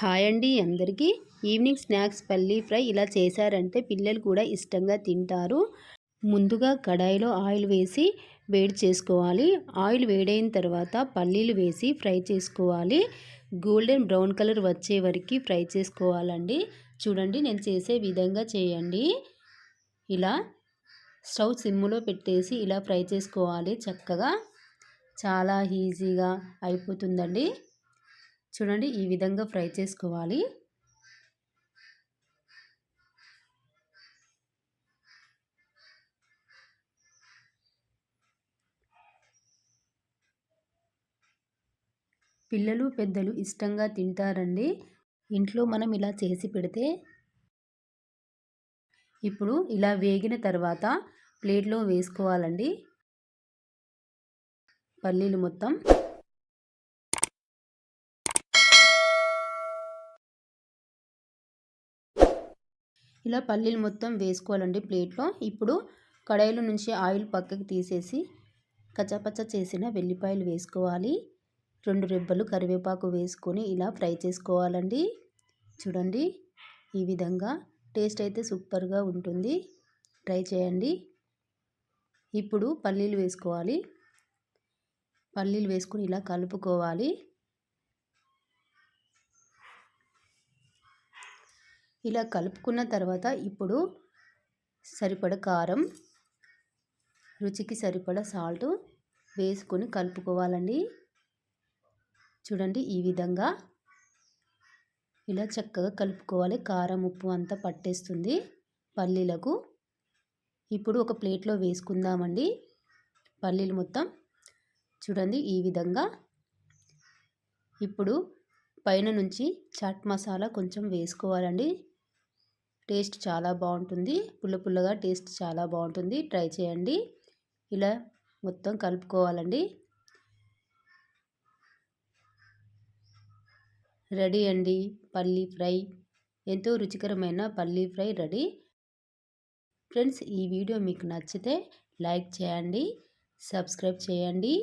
Hi అండి అందరికీ. Evening snacks పల్లీ ఫ్రై ఇలా చేశారంటే పిల్లలు కూడా ఇష్టంగా తింటారు. ముందుగా కడాయిలో ఆయిల్ వేసి వేడి చేసుకోవాలి. ఆయిల్ వేడైన తర్వాత పల్లీలు వేసి ఫ్రై చేసుకోవాలి. గోల్డెన్ బ్రౌన్ కలర్ వచ్చే వరకు ఫ్రై చేసుకోవాలండి. చూడండి నేను చేసే విధంగా చేయండి. ఇలా స్టవ్ సిమ్ములో పెట్టేసి ఇలా ఫ్రై చేసుకోవాలి చక్కగా. చాలా ఈజీగా అయిపోతుందండి. చూడండి ఈ విధంగా ఫ్రై చేసుకోవాలి. పిల్లలు పెద్దలు ఇష్టంగా తింటారండి. ఇంట్లో మనం ఇలా చేసి పెడితే ఇప్పుడు ఇలా వేగిన తర్వాత ప్లేట్లో వేసుకోవాలండి. పల్లీలు మొత్తం ఇలా పల్లీలు మొత్తం వేసుకోవాలండి ప్లేట్లో. ఇప్పుడు కడాయిలో నుంచి ఆయిల్ పక్కకి తీసేసి కచ్చపచ్చ చేసిన వెల్లిపాయలు వేసుకోవాలి. రెండు రెబ్బలు కరివేపాకు వేసుకొని ఇలా ఫ్రై చేసుకోవాలండి. చూడండి ఈ విధంగా టేస్ట్ అయితే సూపర్గా ఉంటుంది. ట్రై చేయండి. ఇప్పుడు పల్లీలు వేసుకోవాలి. పల్లీలు వేసుకొని ఇలా కలుపుకోవాలి. ఇలా కలుపుకున్న తర్వాత ఇప్పుడు సరిపడ కారం రుచికి సరిపడ సాల్ట్ వేసుకొని కలుపుకోవాలండి. చూడండి ఈ విధంగా ఇలా చక్కగా కలుపుకోవాలి. కారం ఉప్పు అంతా పట్టేస్తుంది పల్లీలకు. ఇప్పుడు ఒక ప్లేట్లో వేసుకుందామండి పల్లీలు మొత్తం. చూడండి ఈ విధంగా. ఇప్పుడు పైన నుంచి చాట్ మసాలా కొంచెం వేసుకోవాలండి. టేస్ట్ చాలా బాగుంటుంది. పుల్ల పుల్లగా టేస్ట్ చాలా బాగుంటుంది. ట్రై చేయండి. ఇలా మొత్తం కలుపుకోవాలండి. రెడీ అండి. పల్లీ ఫ్రై. ఎంతో రుచికరమైన పల్లీ ఫ్రై రెడీ. ఫ్రెండ్స్ ఈ వీడియో మీకు నచ్చితే లైక్ చేయండి సబ్స్క్రైబ్ చేయండి.